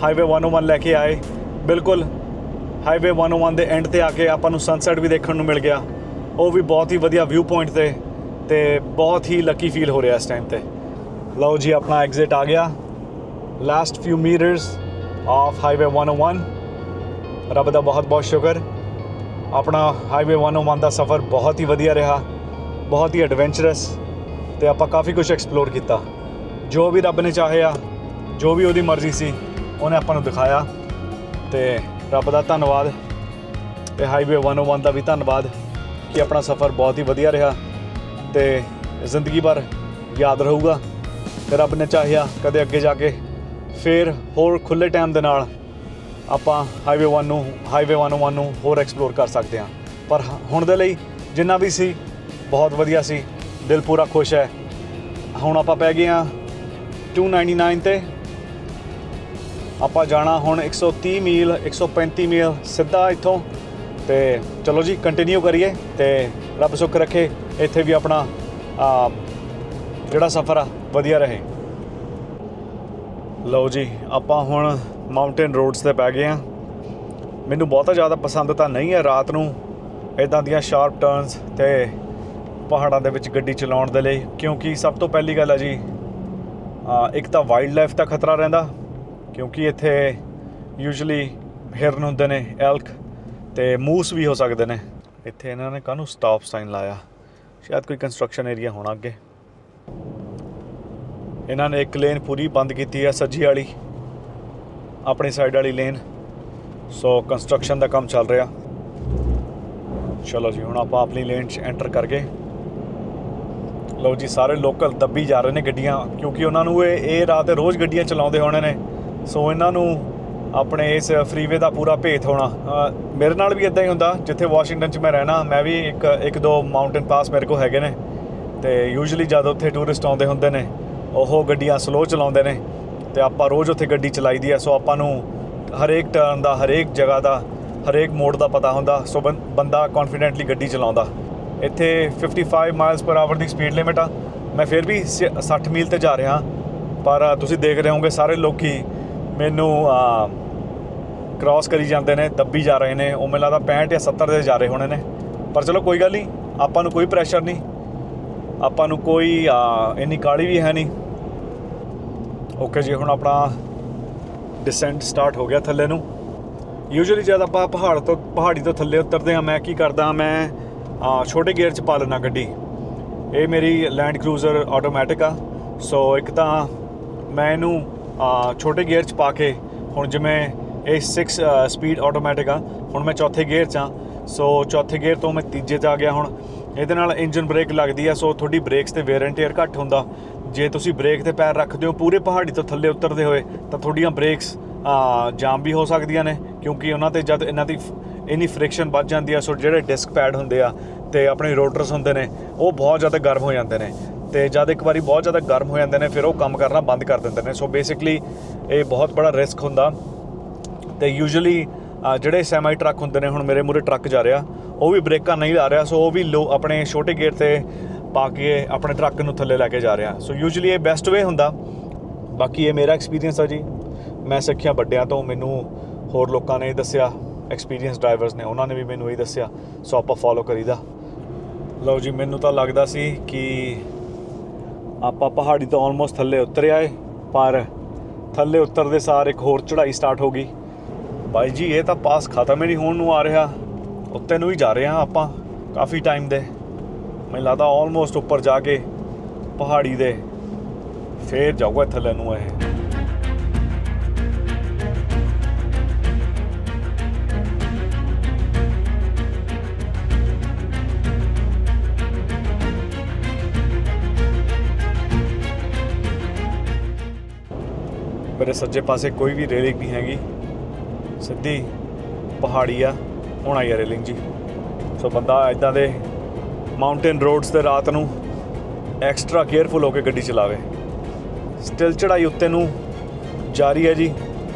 ਹਾਈਵੇ 101 ਲੈ ਕੇ ਆਏ। ਬਿਲਕੁਲ ਹਾਈਵੇ 101 ਦੇ ਐਂਡ ਤੇ ਆ ਕੇ ਆਪਾਂ ਨੂੰ ਸਨਸੈਟ ਵੀ ਦੇਖਣ ਨੂੰ ਮਿਲ ਗਿਆ। ਉਹ ਵੀ ਬਹੁਤ ਹੀ ਵਧੀਆ ਵਿਊ ਪੁਆਇੰਟ ਤੇ ਤੇ ਬਹੁਤ ਹੀ ਲੱਕੀ ਫੀਲ ਹੋ ਰਿਹਾ ਇਸ ਟਾਈਮ ਤੇ। ਲਓ ਜੀ, ਆਪਣਾ ਐਗਜ਼ਿਟ ਆ ਗਿਆ। Last few meters of highway 101 ਰੱਬ ਦਾ ਬਹੁਤ ਬਹੁਤ ਸ਼ੁਕਰ। ਆਪਣਾ ਹਾਈਵੇ 101 ਦਾ ਸਫ਼ਰ ਬਹੁਤ ਹੀ ਵਧੀਆ ਰਿਹਾ। ਬਹੁਤ ਹੀ ਐਡਵੈਂਚਰਸ ਤੇ ਆਪਾਂ ਕਾਫੀ ਕੁਝ ਐਕਸਪਲੋਰ ਕੀਤਾ। ਜੋ ਵੀ ਰੱਬ ਨੇ ਚਾਹਿਆ, ਜੋ ਵੀ ਉਹਦੀ ਮਰਜ਼ੀ ਸੀ, ਉਹਨੇ ਆਪਾਂ ਨੂੰ ਦਿਖਾਇਆ। ਤੇ ਰੱਬ ਦਾ ਧੰਨਵਾਦ ਤੇ ਹਾਈਵੇ 101 ਦਾ ਵੀ ਧੰਨਵਾਦ ਕਿ ਆਪਣਾ ਸਫ਼ਰ ਬਹੁਤ ਹੀ ਵਧੀਆ ਰਿਹਾ ਤੇ ਜ਼ਿੰਦਗੀ ਭਰ ਯਾਦ ਰਹੂਗਾ। ਤੇ ਰੱਬ ਨੇ ਚਾਹਿਆ ਕਦੇ ਅੱਗੇ ਜਾ ਕੇ ਫੇਰ ਹੋਰ ਖੁੱਲੇ ਟਾਈਮ ਦੇ ਨਾਲ ਆਪਾਂ ਹਾਈਵੇ 1 ਨੂੰ ਹਾਈਵੇ 101 ਨੂੰ ਹੋਰ ਐਕਸਪਲੋਰ ਕਰ ਸਕਦੇ ਹਾਂ। ਪਰ ਹ- ਹੁਣ ਦੇ ਲਈ ਜਿੰਨਾ ਵੀ ਸੀ, ਬਹੁਤ ਵਧੀਆ ਸੀ। ਦਿਲ ਪੂਰਾ ਖੁਸ਼ ਹੈ। ਹੁਣ ਆਪਾਂ ਪੈ ਗਏ ਹਾਂ 299 ਤੇ ਆਪਾਂ ਜਾਣਾ ਹੁਣ 130 ਮੀਲ 135 ਮੀਲ ਸਿੱਧਾ ਇੱਥੋਂ। ਤੇ ਚਲੋ ਜੀ ਕੰਟੀਨਿਊ ਕਰੀਏ ਤੇ ਰੱਬ ਸੁੱਖ ਰੱਖੇ, ਇੱਥੇ ਵੀ ਆਪਣਾ ਜਿਹੜਾ ਸਫ਼ਰ ਆ, ਵਧੀਆ ਰਹੇ। ਲਓ ਜੀ, ਆਪਾਂ ਹੁਣ ਮਾਊਂਟੇਨ ਰੋਡਸ ਤੇ ਪੈ ਗਏ ਆ ਮੈਨੂੰ ਬਹੁਤਾ ਜ਼ਿਆਦਾ ਪਸੰਦ ਤਾਂ ਨਹੀਂ ਹੈ ਰਾਤ ਨੂੰ ਇਦਾਂ ਦੀਆਂ ਸ਼ਾਰਪ ਟਰਨਸ ਤੇ ਪਹਾੜਾਂ ਦੇ ਵਿੱਚ ਗੱਡੀ ਚਲਾਉਣ ਦੇ ਲਈ, ਕਿਉਂਕਿ ਸਭ ਤੋਂ ਪਹਿਲੀ ਗੱਲ ਹੈ ਜੀ ਇੱਕ ਤਾਂ ਵਾਈਲਡ ਲਾਈਫ ਦਾ ਖਤਰਾ ਰਹਿੰਦਾ ਕਿਉਂਕਿ ਇੱਥੇ ਯੂਜੂਲੀ ਹਿਰਨ ਹੁੰਦੇ ਨੇ ਐਲਕ ਤੇ ਮੂਸ ਵੀ ਹੋ ਸਕਦੇ ਨੇ। ਇੱਥੇ ਇਹਨਾਂ ਨੇ ਕਾਹਨੂੰ ਸਟਾਪ ਸਾਈਨ ਲਾਇਆ? ਸ਼ਾਇਦ ਕੋਈ ਕੰਸਟਰਕਸ਼ਨ ਏਰੀਆ ਹੋਣਾ ਅੱਗੇ। ਇਹਨਾਂ ਨੇ ਇੱਕ ਲੇਨ ਪੂਰੀ ਬੰਦ ਕੀਤੀ ਹੈ ਸੱਜੀ ਵਾਲੀ। ਆਪਣੀ ਸਾਈਡ ਵਾਲੀ ਲੇਨ ਸੋ ਕੰਸਟਰਕਸ਼ਨ ਦਾ ਕੰਮ ਚੱਲ ਰਿਹਾ। ਚਲੋ ਜੀ, ਹੁਣ ਆਪਾਂ ਆਪਣੀ ਲੇਨ 'ਚ ਐਂਟਰ ਕਰ ਗਏ ਲਓ ਜੀ, ਸਾਰੇ ਲੋਕਲ ਦੱਬੀ ਜਾ ਰਹੇ ਨੇ ਗੱਡੀਆਂ, ਕਿਉਂਕਿ ਉਹਨਾਂ ਨੂੰ ਇਹ ਇਹ ਰਾਤ ਦੇ ਰੋਜ਼ ਗੱਡੀਆਂ ਚਲਾਉਂਦੇ ਹੋਣੇ ਨੇ। ਸੋ ਇਹਨਾਂ ਨੂੰ ਆਪਣੇ ਇਸ ਫਰੀਵੇ ਦਾ ਪੂਰਾ ਭੇਤ ਹੋਣਾ। ਮੇਰੇ ਨਾਲ ਵੀ ਇਦਾਂ ਹੀ ਹੁੰਦਾ, ਜਿੱਥੇ ਵਾਸ਼ਿੰਗਟਨ 'ਚ ਮੈਂ ਰਹਿਣਾ, ਮੈਂ ਵੀ ਇੱਕ ਇੱਕ ਦੋ ਮਾਊਂਟੇਨ ਪਾਸ ਮੇਰੇ ਕੋਲ ਹੈਗੇ ਨੇ। ਤੇ ਯੂਜੂਲੀ ਜਦ ਉੱਥੇ ਟੂਰਿਸਟ ਆਉਂਦੇ ਹੁੰਦੇ ਨੇ, ਉਹ ਗੱਡੀਆਂ ਸਲੋ ਚਲਾਉਂਦੇ ਨੇ ਤੇ ਆਪਾਂ ਰੋਜ਼ ਉੱਥੇ ਗੱਡੀ ਚਲਾਈਦੀ ਹੈ। ਸੋ ਆਪਾਂ ਨੂੰ ਹਰੇਕ ਟਰਨ ਦਾ, ਹਰੇਕ ਜਗ੍ਹਾ ਦਾ, ਹਰੇਕ ਮੋੜ ਦਾ ਪਤਾ ਹੁੰਦਾ। ਸੋ ਬੰ- ਬੰਦਾ ਕੌਨਫੀਡੈਂਟਲੀ ਗੱਡੀ ਚਲਾਉਂਦਾ। ਇੱਥੇ 55 ਮਾਈਲਸ ਪਰ ਆਵਰ ਦੀ ਸਪੀਡ ਲਿਮਿਟ ਆ। ਮੈਂ ਫਿਰ ਵੀ ਸ- 60 ਮੀਲ ਤੇ ਜਾ ਰਿਹਾ। ਪਰ ਤੁਸੀਂ ਦੇਖ ਰਹੇ ਹੋਗੇ ਸਾਰੇ ਲੋਕੀ ਮੈਨੂੰ ਕ੍ਰਾਸ ਕਰੀ ਜਾਂਦੇ ਨੇ, ਦੱਬੀ ਜਾ ਰਹੇ ਨੇ, ਉਹ ਮੈਨੂੰ ਲੱਗਦਾ 65 ਜਾਂ 70 ਦੇ ਜਾ ਰਹੇ ਹੋਣੇ ਨੇ। ਪਰ ਚਲੋ ਕੋਈ ਗੱਲ ਨਹੀਂ, ਆਪਾਂ ਨੂੰ ਕੋਈ ਪ੍ਰੈਸ਼ਰ ਨਹੀਂ। ਆਪਾਂ ਨੂੰ ਕੋਈ ਇੰਨੀ ਕਾਲੀ ਵੀ ਹੈ ਨਹੀਂ। ਓਕੇ ਜੀ, ਹੁਣ ਆਪਣਾ ਡਿਸੈਂਟ ਸਟਾਰਟ ਹੋ ਗਿਆ ਥੱਲੇ ਨੂੰ। ਯੂਜੂਅਲੀ ਜਦ ਆਪਾਂ ਪਹਾੜ ਤੋਂ, ਪਹਾੜੀ ਤੋਂ ਥੱਲੇ ਉਤਰਦੇ ਆ ਮੈਂ ਕੀ ਕਰਦਾ, ਮੈਂ ਛੋਟੇ ਗੇਅਰ 'ਚ ਪਾ ਲੈਣਾ ਗੱਡੀ। ਇਹ ਮੇਰੀ ਲੈਂਡ ਕਰੂਜ਼ਰ ਆਟੋਮੈਟਿਕ ਆ। ਸੋ ਇੱਕ ਤਾਂ ਮੈਂ ਇਹਨੂੰ ਛੋਟੇ ਗੇਅਰ 'ਚ ਪਾ ਕੇ ਹੁਣ ਜਿਵੇਂ ਇਹ 6 ਸਪੀਡ ਆਟੋਮੈਟਿਕ ਆ, ਹੁਣ ਮੈਂ ਚੌਥੇ ਗੇਅਰ 'ਚ ਆ। ਸੋ ਚੌਥੇ ਗੇਅਰ ਤੋਂ ਮੈਂ ਤੀਜੇ 'ਚ ਆ ਗਿਆ ਹੁਣ। ਇਹਦੇ ਨਾਲ ਇੰਜਨ ਬ੍ਰੇਕ ਲੱਗਦੀ ਆ ਸੋ ਤੁਹਾਡੀ ਬ੍ਰੇਕਸ ਤੇ ਵੇਅਰ ਐਂਡ ਟੇਅਰ ਘੱਟ ਹੁੰਦਾ। ਜੇ ਤੁਸੀਂ ਬ੍ਰੇਕ ਤੇ ਪੈਰ ਰੱਖਦੇ ਹੋ, ਪੂਰੇ ਪਹਾੜੀ ਤੋਂ ਥੱਲੇ ਉਤਰਦੇ ਹੋਏ, ਤਾਂ ਤੁਹਾਡੀਆਂ ਬ੍ਰੇਕਸ ਜਾਮ ਵੀ ਹੋ ਸਕਦੀਆਂ ਨੇ, ਕਿਉਂਕਿ ਉਹਨਾਂ ਤੇ ਜਦ ਇਹਨਾਂ ਦੀ ਫ- ਇੰਨੀ ਫ੍ਰਿਕਸ਼ਨ ਵੱਧ ਜਾਂਦੀ ਆ ਸੋ ਜਿਹੜੇ ਡਿਸਕ ਪੈਡ ਹੁੰਦੇ ਆ, ਤੇ ਆਪਣੇ ਰੋਟਰਸ ਹੁੰਦੇ ਨੇ, ਉਹ ਬਹੁਤ ਜ਼ਿਆਦਾ ਗਰਮ ਹੋ ਜਾਂਦੇ ਨੇ। ਤੇ ਜਦ ਇੱਕ ਵਾਰੀ ਬਹੁਤ ਜ਼ਿਆਦਾ ਗਰਮ ਹੋ ਜਾਂਦੇ ਨੇ, ਫਿਰ ਉਹ ਕੰਮ ਕਰਨਾ ਬੰਦ ਕਰ ਦਿੰਦੇ ਨੇ। ਸੋ ਬੇਸਿਕਲੀ ਇਹ ਬਹੁਤ ਬੜਾ ਰਿਸਕ ਹੁੰਦਾ। ਤੇ ਯੂਜੂਲੀ ਜਿਹੜੇ ਸੈਮੀ ਟਰੱਕ ਹੁੰਦੇ ਨੇ, ਹੁਣ ਮੇਰੇ ਮੂਰੇ ਟਰੱਕ ਜਾ ਰਿਹਾ, ਉਹ ਵੀ ਬ੍ਰੇਕਾਂ ਨਹੀਂ ਲਾ ਰਿਹਾ। ਸੋ ਉਹ ਵੀ ਲੋ, ਆਪਣੇ ਛੋਟੇ ਗੇਅਰ ਤੇ ਪਾ ਕੇ ਆਪਣੇ ਟਰੱਕ ਨੂੰ ਥੱਲੇ ਲੈ ਕੇ ਜਾ ਰਿਹਾ। ਸੋ ਯੂਜੂਲੀ ਇਹ ਬੈਸਟ ਵੇ ਹੁੰਦਾ। ਬਾਕੀ ਇਹ ਮੇਰਾ ਐਕਸਪੀਰੀਅੰਸ ਆ ਜੀ। ਮੈਂ ਸਿੱਖਿਆ ਵੱਡਿਆਂ ਤੋਂ, ਮੈਨੂੰ ਹੋਰ ਲੋਕਾਂ ਨੇ ਦੱਸਿਆ ਐਕਸਪੀਰੀਅੰਸ ਡਰਾਈਵਰਸ ਨੇ, ਉਹਨਾਂ ਨੇ ਵੀ ਮੈਨੂੰ ਇਹ ਦੱਸਿਆ। ਸੋ ਆਪਾਂ ਫੋਲੋ ਕਰੀਦਾ। ਲਓ ਜੀ, ਮੈਨੂੰ ਤਾਂ ਲੱਗਦਾ ਸੀ ਕਿ ਆਪਾਂ ਪਹਾੜੀ ਤੋਂ ਆਲਮੋਸਟ ਥੱਲੇ ਉਤਰ ਆਏ ਪਰ ਥੱਲੇ ਉਤਰਦੇ ਸਾਰ ਇੱਕ ਹੋਰ ਚੜ੍ਹਾਈ ਸਟਾਰਟ ਹੋ ਗਈ। ਬਾਈ ਜੀ, ਇਹ ਤਾਂ ਪਾਸ ਖਤਮ ਹੀ ਨਹੀਂ ਹੋਣ ਨੂੰ ਆ ਰਿਹਾ। ਉੱਤੇ ਨੂੰ ਹੀ ਜਾ ਰਹੇ ਹਾਂ ਆਪਾਂ, ਕਾਫੀ ਟਾਈਮ ਦੇ। ਮੈਨੂੰ ਲੱਗਦਾ ਆਲਮੋਸਟ ਉੱਪਰ ਜਾ ਕੇ ਪਹਾੜੀ ਦੇ ਫੇਰ ਜਾਊਗਾ ਥੱਲੇ ਨੂੰ ਇਹ। ਮੇਰੇ ਸੱਜੇ ਪਾਸੇ ਕੋਈ ਵੀ ਰੇਲਿੰਗ ਨਹੀਂ ਹੈਗੀ। ਸਿੱਧੀ ਪਹਾੜੀ ਆ, ਹੁਣ ਆਈ ਆ ਰੇਲਿੰਗ ਜੀ। ਸੋ ਬੰਦਾ ਇਦਾਂ ਦੇ ਮਾਊਂਟੇਨ ਰੋਡਸ ਤੇ ਰਾਤ ਨੂੰ ਐਕਸਟਰਾ ਕੇਅਰਫੁਲ ਹੋ ਕੇ ਗੱਡੀ ਚਲਾਵੇ। ਸਟਿਲ ਚੜਾਈ ਉੱਤੇ ਨੂੰ ਜਾਰੀ ਹੈ ਜੀ।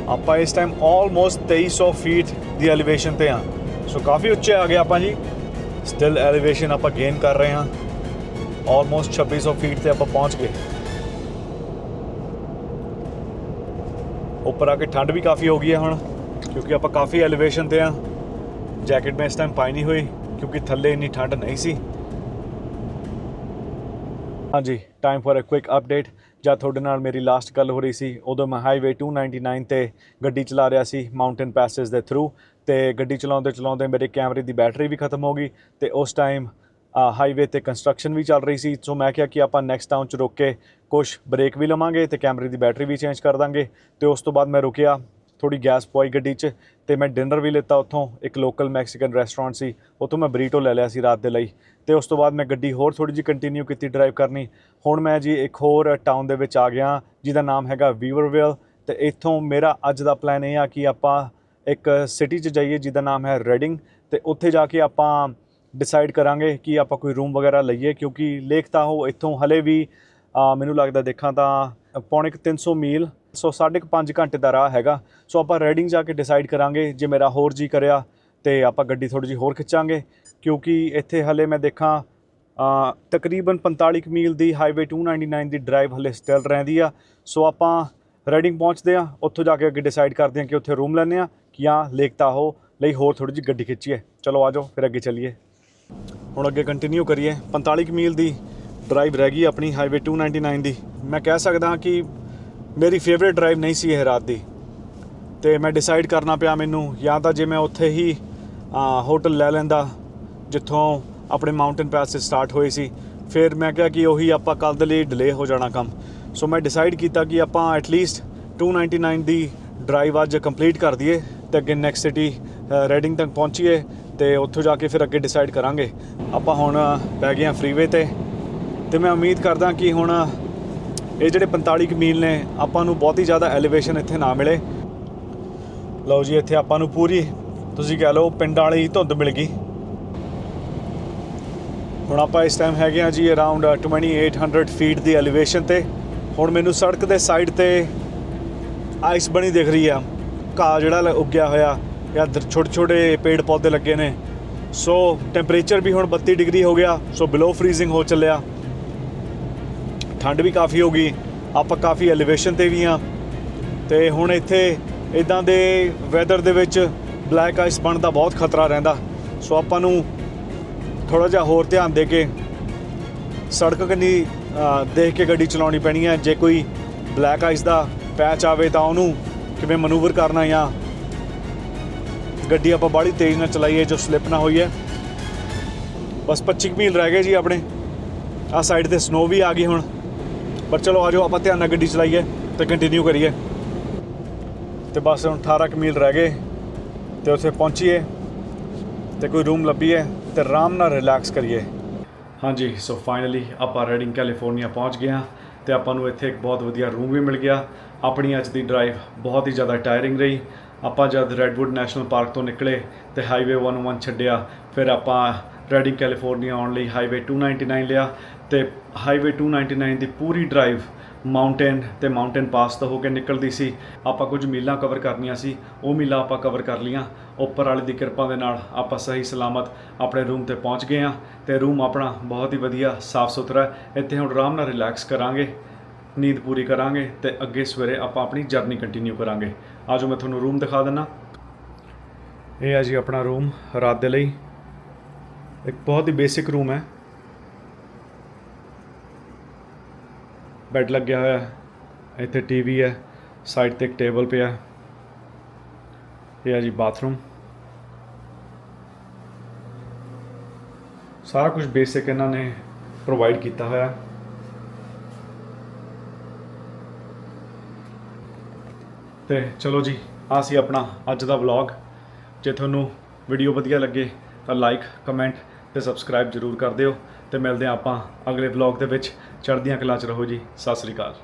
ਆਪਾਂ ਇਸ ਟਾਈਮ ਆਲਮੋਸਟ 2300 ਫੀਟ ਦੀ ਐਲੀਵੇਸ਼ਨ ਤੇ ਆ। ਸੋ ਕਾਫੀ ਉੱਚੇ ਆ ਗਏ ਆਪਾਂ ਜੀ। ਸਟਿਲ ਐਲੀਵੇਸ਼ਨ ਆਪਾਂ ਗੇਨ ਕਰ ਰਹੇ ਹਾਂ। ਆਲਮੋਸਟ 2600 ਫੀਟ ਤੇ ਆਪਾਂ ਪਹੁੰਚ ਗਏ। ਉੱਪਰ ਆ ਕੇ ਠੰਡ ਵੀ ਕਾਫੀ ਹੋ ਗਈ ਹੈ ਹੁਣ, ਕਿਉਂਕਿ ਆਪਾਂ ਕਾਫੀ ਐਲੀਵੇਸ਼ਨ ਤੇ ਆ। ਜੈਕਟ ਮੈਂ ਇਸ ਟਾਈਮ ਪਾਈ ਨਹੀਂ ਹੋਈ, ਕਿਉਂਕਿ ਥੱਲੇ ਇੰਨੀ ਠੰਡ ਨਹੀਂ ਸੀ। ਹਾਂਜੀ time for a quick update ਜਦ ਤੁਹਾਡੇ ਨਾਲ ਮੇਰੀ ਲਾਸਟ ਗੱਲ ਹੋ ਰਹੀ ਸੀ, ਉਦੋਂ ਮੈਂ ਹਾਈਵੇ 299 ਤੇ ਗੱਡੀ ਚਲਾ ਰਿਹਾ ਸੀ ਮਾਊਂਟੇਨ ਪੈਸੇਜ ਦੇ ਥਰੂ ਤੇ ਗੱਡੀ ਚਲਾਉਂਦੇ ਚਲਾਉਂਦੇ ਮੇਰੇ ਕੈਮਰੇ ਦੀ ਬੈਟਰੀ ਵੀ ਖਤਮ ਹੋ ਗਈ ਤੇ ਉਸ ਟਾਈਮ ਹਾਈਵੇ ਤੇ ਕੰਸਟਰਕਸ਼ਨ ਵੀ ਚੱਲ ਰਹੀ ਸੀ। ਸੋ ਮੈਂ ਕਿਹਾ ਕਿ ਆਪਾਂ ਨੈਕਸਟ ਟਾਊਨ ਚ ਰੁਕ ਕੇ ਕੁਝ ਬ੍ਰੇਕ ਵੀ ਲਵਾਂਗੇ ਤੇ ਕੈਮਰੇ ਦੀ ਬੈਟਰੀ ਵੀ ਚੇਂਜ ਕਰ ਦਾਂਗੇ। ਤੇ ਉਸ ਤੋਂ ਬਾਅਦ ਮੈਂ ਰੁਕਿਆ ਥੋੜੀ ਗੈਸ ਪਵਾਈ ਗੱਡੀ 'ਚ ਤੇ ਮੈਂ ਡਿਨਰ ਵੀ ਲਿੱਤਾ ਉੱਥੋਂ। ਇੱਕ ਲੋਕਲ ਮੈਕਸੀਕਨ ਰੈਸਟੋਰੈਂਟ ਸੀ, ਉੱਥੋਂ ਮੈਂ ਬਰੀਟੋ ਲੈ ਲਿਆ ਸੀ ਰਾਤ ਦੇ ਲਈ। ਤੇ ਉਸ ਤੋਂ ਬਾਅਦ ਮੈਂ ਗੱਡੀ ਹੋਰ ਥੋੜੀ ਜਿਹੀ ਕੰਟੀਨਿਊ ਕੀਤੀ ਡਰਾਈਵ ਕਰਨੀ। ਹੁਣ ਮੈਂ ਜੀ ਇੱਕ ਹੋਰ ਟਾਊਨ ਦੇ ਵਿੱਚ ਆ ਗਿਆ, ਜਿਹਦਾ ਨਾਮ ਹੈਗਾ ਵੀਵਰਵਿਲ ਤੇ ਇੱਥੋਂ ਮੇਰਾ ਅੱਜ ਦਾ ਪਲਾਨ ਇਹ ਆ ਕਿ ਆਪਾਂ ਇੱਕ ਸਿਟੀ 'ਚ ਜਾਈਏ ਜਿਹਦਾ ਨਾਮ ਹੈ ਰੈਡਿੰਗ ਤੇ ਉੱਥੇ ਜਾ ਕੇ ਆਪਾਂ ਡਿਸਾਈਡ ਕਰਾਂਗੇ ਕਿ ਆਪਾਂ ਕੋਈ ਰੂਮ ਵਗੈਰਾ ਲਈਏ, ਕਿਉਂਕਿ ਲੇਕ ਤਾਂ ਉਹ ਇੱਥੋਂ ਹਲੇ ਵੀ ਮੈਨੂੰ ਲੱਗਦਾ ਦੇਖਾਂ ਤਾਂ ਪੌਣੇ ਕੁ 300 ਮੀਲ, ਸੋ ਸਾਢੇ ਕੁ ਪੰਜ ਘੰਟੇ ਦਾ ਰਾਹ ਹੈਗਾ। ਸੋ ਆਪਾਂ ਰਾਈਡਿੰਗ ਜਾ ਕੇ ਡਿਸਾਈਡ ਕਰਾਂਗੇ, ਜੇ ਮੇਰਾ ਹੋਰ ਜੀ ਕਰਿਆ ਤੇ ਆਪਾਂ ਗੱਡੀ ਥੋੜੀ ਜਿਹੀ ਹੋਰ ਖਿੱਚਾਂਗੇ, ਕਿਉਂਕਿ ਇੱਥੇ ਹਲੇ ਮੈਂ ਦੇਖਾਂ ਤਕਰੀਬਨ 45 ਕੁ ਮੀਲ ਦੀ ਹਾਈਵੇ 299 ਦੀ ਡਰਾਈਵ ਹਲੇ ਸਟਿਲ ਰਹਿੰਦੀ ਆ। ਸੋ ਆਪਾਂ ਰਾਈਡਿੰਗ ਪਹੁੰਚਦੇ ਆ ਉੱਥੋਂ ਜਾ ਕੇ ਅੱਗੇ ਡਿਸਾਈਡ ਕਰਦੇ ਆ ਕਿ ਉੱਥੇ ਰੂਮ ਲੈਣੇ ਆ ਜਾਂ ਲੇਕ ਤਾਹੋ ਲਈ ਹੋਰ ਥੋੜੀ ਜਿਹੀ ਗੱਡੀ ਖਿੱਚੀਏ। ਚਲੋ ਆਜੋ ਫਿਰ ਅੱਗੇ ਚੱਲੀਏ। ਹੁਣ ਅੱਗੇ ਕੰਟੀਨਿਊ ਕਰੀਏ। 45 ਕੁ ਮੀਲ ਦੀ ਡਰਾਈਵ ਰਹਿ ਗਈ ਆਪਣੀ ਹਾਈਵੇ 299 ਦੀ। ਮੈਂ ਕਹਿ ਸਕਦਾ ਹਾਂ ਕਿ ਮੇਰੀ ਫੇਵਰੇਟ ਡਰਾਈਵ ਨਹੀਂ ਸੀ ਇਹ ਰਾਤ ਦੀ। ਤੇ ਮੈਂ ਡਿਸਾਈਡ ਕਰਨਾ ਪਿਆ ਮੈਨੂੰ, ਜਾਂ ਤਾਂ ਜੇ ਮੈਂ ਉੱਥੇ ਹੀ ਹੋਟਲ ਲੈ ਲੈਂਦਾ, ਜਿੱਥੋਂ ਆਪਣੇ ਮਾਊਂਟੇਨ ਪੈਸ ਸਟਾਰਟ ਹੋਏ ਸੀ। ਫਿਰ ਮੈਂ ਕਿਹਾ ਕਿ ਉਹੀ ਆਪਾਂ ਕੱਲ ਦੇ ਲਈ ਡਿਲੇ ਹੋ ਜਾਣਾ ਕੰਮ। ਸੋ ਮੈਂ ਡਿਸਾਈਡ ਕੀਤਾ ਕਿ ਆਪਾਂ ਐਟਲੀਸਟ 299 ਦੀ ਡਰਾਈਵ ਅੱਜ ਕੰਪਲੀਟ ਕਰ ਦਈਏ, ਤੇ ਅੱਗੇ ਨੈਕਸਟ ਸਿਟੀ ਰੈਡਿੰਗ ਤੱਕ ਪਹੁੰਚੀਏ। ਤੇ ਉੱਥੋਂ ਜਾ ਕੇ ਫਿਰ ਅੱਗੇ ਡਿਸਾਈਡ ਕਰਾਂਗੇ। ਆਪਾਂ ਹੁਣ ਪੈ ਗਏ ਹਾਂ ਫਰੀਵੇ ਤੇ ਤੇ ਮੈਂ ਉਮੀਦ ਕਰਦਾ ਕਿ ਹੁਣ ਇਹ ਜਿਹੜੇ 45 ਕੁ ਮੀਲ ਨੇ, ਆਪਾਂ ਨੂੰ ਬਹੁਤ ਹੀ ਜ਼ਿਆਦਾ ਐਲੀਵੇਸ਼ਨ ਇੱਥੇ ਨਾ ਮਿਲੇ। ਲਓ ਜੀ, ਇੱਥੇ ਆਪਾਂ ਨੂੰ ਪੂਰੀ, ਤੁਸੀਂ ਕਹਿ ਲਓ ਪਿੰਡ ਵਾਲੀ ਧੁੰਦ ਮਿਲ ਗਈ। ਹੁਣ ਆਪਾਂ ਇਸ ਟਾਈਮ ਹੈਗੇ ਆ ਜੀ ਅਰਾਊਂਡ 2800 ਫੀਟ ਦੀ ਐਲੀਵੇਸ਼ਨ ਤੇ। ਹੁਣ ਮੈਨੂੰ ਸੜਕ ਦੇ ਸਾਈਡ ਤੇ ਆਈਸ ਬਣੀ ਦਿਖ ਰਹੀ ਆ। ਘਾਹ ਜਿਹੜਾ ਉੱਗਿਆ ਹੋਇਆ। ਜਾਂ ਛੋਟੇ ਛੋਟੇ ਪੇੜ ਪੌਦੇ ਲੱਗੇ ਨੇ। ਸੋ ਟੈਂਪਰੇਚਰ ਵੀ ਹੁਣ 32 ਡਿਗਰੀ ਹੋ ਗਿਆ। ਸੋ ਬਿਲੋ ਫਰੀਜ਼ਿੰਗ ਹੋ ਚੱਲਿਆ। ਠੰਡ ਵੀ ਕਾਫੀ ਹੋ ਗਈ। ਆਪਾਂ ਕਾਫੀ ਐਲੀਵੇਸ਼ਨ ਤੇ ਵੀ ਆ। ਤੇ ਹੁਣ ਇੱਥੇ ਇਦਾਂ ਦੇ ਵੈਦਰ ਦੇ ਵਿੱਚ ਬਲੈਕ ਆਈਸ ਬਣਨ ਦਾ ਬਹੁਤ ਖਤਰਾ ਰਹਿੰਦਾ। ਸੋ ਆਪਾਂ ਨੂੰ ਥੋੜਾ ਜਿਹਾ ਹੋਰ ਧਿਆਨ ਦੇ ਕੇ ਸੜਕ ਕੰਨੀ ਦੇਖ ਕੇ ਗੱਡੀ ਚਲਾਉਣੀ ਪੈਣੀ ਹੈ। ਜੇ ਕੋਈ ਬਲੈਕ ਆਈਸ ਦਾ ਪੈਚ ਆਵੇ ਤਾਂ ਉਹਨੂੰ ਕਿਵੇਂ ਮਨੂਵਰ ਕਰਨਾ ਜਾਂ ਗੱਡੀ ਆਪਾਂ ਬਾਹਲੀ ਤੇਜ਼ ਨਾਲ ਚਲਾਈਏ ਜੋ ਸਲਿੱਪ ਨਾ ਹੋਈਏ ਬਸ 25 ਕੁ ਮੀਲ ਰਹਿ ਗਏ ਜੀ ਆਪਣੇ। ਆ ਸਾਈਡ ਤੇ ਸਨੋ ਵੀ ਆ ਗਈ ਹੁਣ। ਪਰ ਚਲੋ ਆਜੋ ਆਪਾਂ ਧਿਆਨ ਨਾਲ ਗੱਡੀ ਚਲਾਈਏ ਤੇ ਕੰਟੀਨਿਊ ਕਰੀਏ। ਤੇ ਬਸ ਹੁਣ 18 ਕੁ ਮੀਲ ਰਹਿ ਗਏ ਤੇ ਉੱਥੇ ਪਹੁੰਚੀਏ ਤੇ ਕੋਈ ਰੂਮ ਲੱਭੀਏ ਤੇ ਆਰਾਮ ਨਾਲ ਰਿਲੈਕਸ ਕਰੀਏ। ਹਾਂਜੀ ਸੋ ਫਾਈਨਲੀ ਆਪਾਂ ਰੈਡਿੰਗ ਕੈਲੀਫੋਰਨੀਆ ਪਹੁੰਚ ਗਏ ਹਾਂ ਤੇ ਆਪਾਂ ਨੂੰ ਇੱਥੇ ਇੱਕ ਬਹੁਤ ਵਧੀਆ ਰੂਮ ਵੀ ਮਿਲ ਗਿਆ। ਆਪਣੀ ਅੱਜ ਦੀ ਡਰਾਈਵ ਬਹੁਤ ਹੀ ਜ਼ਿਆਦਾ ਟਾਇਰਿੰਗ ਰਹੀ। ਆਪਾਂ ਜਦ ਰੈਡਵੁੱਡ ਨੈਸ਼ਨਲ ਪਾਰਕ ਤੋਂ ਨਿਕਲੇ ਤੇ ਹਾਈਵੇ 101 ਛੱਡਿਆ, ਫਿਰ ਆਪਾਂ ਰੈਡਿੰਗ ਕੈਲੀਫੋਰਨੀਆ ਆਉਣ ਲਈ ਹਾਈਵੇ 299 ਲਿਆ ਤੇ ਹਾਈਵੇ 299 ਦੀ ਪੂਰੀ ਡਰਾਈਵ ਮਾਊਂਟੇਨ ਤੇ ਮਾਊਂਟੇਨ ਪਾਸ ਤੋਂ ਹੋ ਕੇ ਨਿਕਲਦੀ ਸੀ। ਆਪਾਂ ਕੁਝ ਮੀਲਾਂ ਕਵਰ ਕਰਨੀਆਂ ਸੀ, ਉਹ ਮੀਲਾਂ ਆਪਾਂ ਕਵਰ ਕਰ ਲੀਆਂ ਉੱਪਰ ਵਾਲੇ ਦੀ ਕਿਰਪਾ ਦੇ ਨਾਲ ਆਪਾਂ ਸਹੀ ਸਲਾਮਤ ਆਪਣੇ ਰੂਮ ਤੇ ਪਹੁੰਚ ਗਏ ਹਾਂ ਤੇ ਰੂਮ ਆਪਣਾ ਬਹੁਤ ਹੀ ਵਧੀਆ ਸਾਫ਼ ਸੁਥਰਾ ਇੱਥੇ ਹੁਣ ਆਰਾਮ ਨਾਲ ਰਿਲੈਕਸ ਕਰਾਂਗੇ। ਨੀਂਦ ਪੂਰੀ ਕਰਾਂਗੇ ਤੇ ਅੱਗੇ ਸਵੇਰੇ ਆਪਾਂ ਆਪਣੀ ਜਰਨੀ ਕੰਟੀਨਿਊ ਕਰਾਂਗੇ। ਆਜੋ ਮੈਂ ਤੁਹਾਨੂੰ ਰੂਮ ਦਿਖਾ ਦਿੰਨਾ। ਇਹ ਹੈ ਜੀ ਆਪਣਾ ਰੂਮ ਰਾਤ ਦੇ ਲਈ। ਇੱਕ ਬਹੁਤ ਹੀ ਬੇਸਿਕ ਰੂਮ ਹੈ। ਬੈੱਡ ਲੱਗਿਆ ਹੋਇਆ ਹੈ। ਇੱਥੇ ਟੀਵੀ ਹੈ। ਸਾਈਡ ਤੇ ਇੱਕ ਟੇਬਲ ਪਿਆ। ਹੈ ਇਹ ਹੈ ਜੀ ਬਾਥਰੂਮ ਸਾਰਾ ਕੁਝ ਬੇਸਿਕ ਇਹਨਾਂ ਨੇ ਪ੍ਰੋਵਾਈਡ ਕੀਤਾ ਹੋਇਆ। ਤੇ ਚਲੋ ਜੀ ਆ ਸੀ ਆਪਣਾ ਅੱਜ ਦਾ ਵਲੌਗ ਜੇ ਤੁਹਾਨੂੰ ਵੀਡੀਓ ਵਧੀਆ ਲੱਗੇ ਤਾਂ ਲਾਈਕ ਕਮੈਂਟ ਤੇ ਸਬਸਕ੍ਰਾਈਬ ਜਰੂਰ ਕਰ ਦਿਓ। ਤੇ ਮਿਲਦੇ ਹਾਂ ਆਪਾਂ ਅਗਲੇ ਵਲੌਗ ਦੇ ਵਿੱਚ। ਚੜ੍ਹਦੀਆਂ ਕਲਾਂ ਚ ਰਹੋ ਜੀ। ਸਤਿ ਸ੍ਰੀ ਅਕਾਲ।